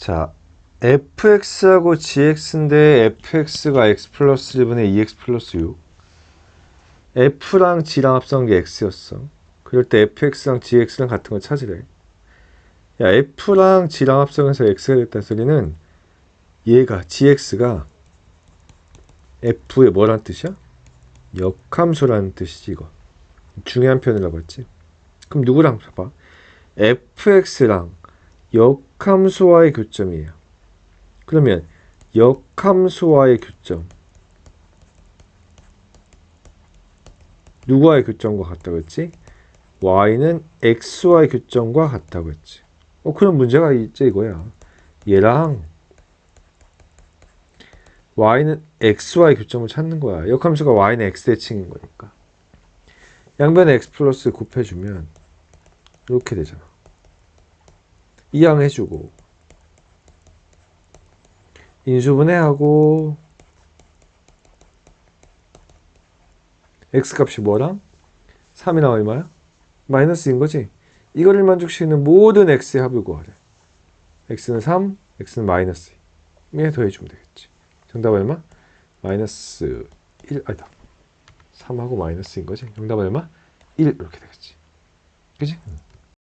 자, fx하고 gx인데 fx가 x 플러스 1분의 2x 플러스 6 f랑 g랑 합성한 게 x였어. 그럴 때 fx랑 gx랑 같은 거 찾으래. 야 f랑 g랑 합성해서 x가 됐다는 소리는 얘가 gx가 f의 뭐란 뜻이야? 역함수라는 뜻이지 이거. 중요한 표현을 해봤지. 그럼 누구랑 봐봐? fx랑 역함수와의 교점이에요. 그러면 역함수와의 교점. 누구와의 교점과 같다고 했지? y는 x와의 교점과 같다고 했지. 어 그런 문제가 있지 이거야. 얘랑 y는 x와의 교점을 찾는 거야. 역함수가 y는 x의 칭인 거니까. 양변에 x 플러스 곱해주면 이렇게 되잖아 이항해주고 인수분해하고 x값이 뭐랑? 3이나 얼마야? 마이너스인 거지? 이거를 만족시키는 모든 x의 합을 구하래 x는 3, x는 마이너스 2에 더해주면 되겠지 정답 얼마? 마이너스 1, 아니다 3하고 마이너스인 거지 정답 얼마? 1 이렇게 되겠지 그지?